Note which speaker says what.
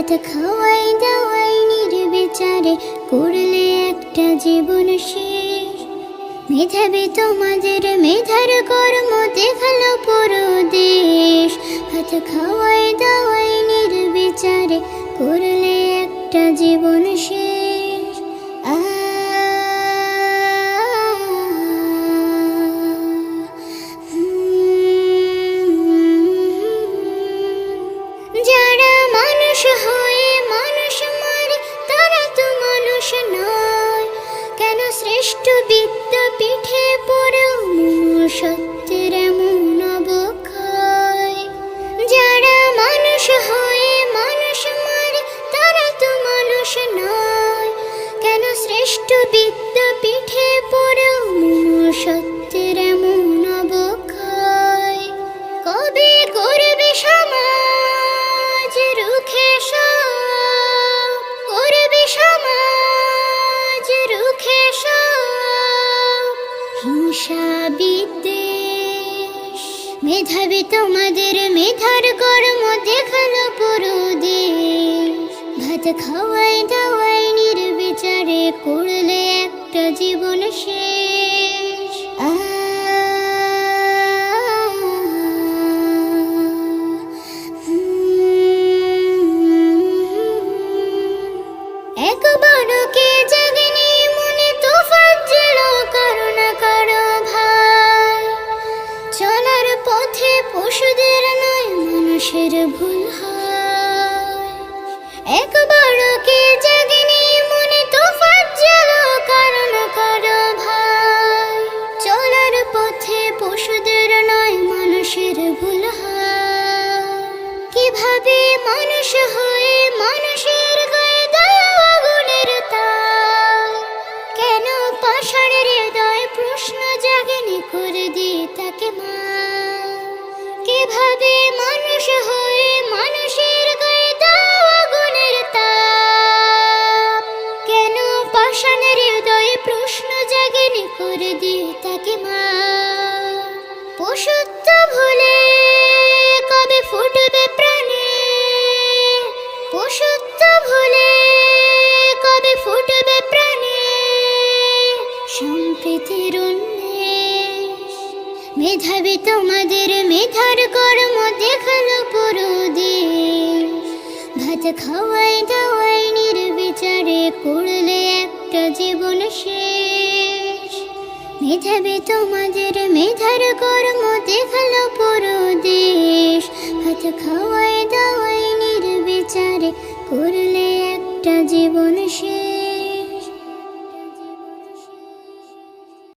Speaker 1: ভাত খাওয়াই দাওয়াই নির্বিচারে করলে একটা জীবন শেষ। মেধাবী তোমাদের মেধার কর্ম দেখাল পুরো দেশ। ভাত খাওয়াই দাওয়াই নির্বিচারে করলে একটা জীবন শেষ। আ যারা শ্রেষ্ঠ বিদ্যাপীঠে পরম সত্যের হিংসা বিদ্বেষ মেধাবী তোমাদের মেধার কর্ম দেখাল পুরো দেশ ভাত খাওয়াই দাওয়াই নির্বিচারে করলে একটা জীবন শেষ একবারও কে জাগেনি পশুদের নয়, মানুষের ভুল একবারও কে জাগেনি মনে তোফাত জেল কারও না ভাই। চলার পথে পশুদের নয়, মানুষের ভুল হয়। কীভাবে মানুষ হয়ে মানুষের গায়ে দয়া আগুনের তাল? কেন পাষাণের হৃদয় প্রশ্ন জাগেনি করে দিয়ে তাকে মা কীভাবে মানুষ হয়ে মানুষের গায়ে দাও আগুনের তাপ। কেন পাষাণের হৃদয়ে প্রশ্ন জাগেনি করে দিয়ে তাকে মা। পশুত্ব ভুলে কবে ফুটবে প্রাণে? পশুত্ব ভুলে কবে ফুটবে প্রাণে? সম্প্রীতির মেধাবী তোমাদের মেধার কর্ম দেখাল পুরো ভাত খাওয়াই দাওয়াই নির্বিচারে করলে একটা জীবন শেষ। মেধাবী তোমাদের মেধার কর্ম দেখাল পুরো দেশ ভাত খাওয়াই দাওয়াই নির্বিচারে করলে একটা জীবন শেষ।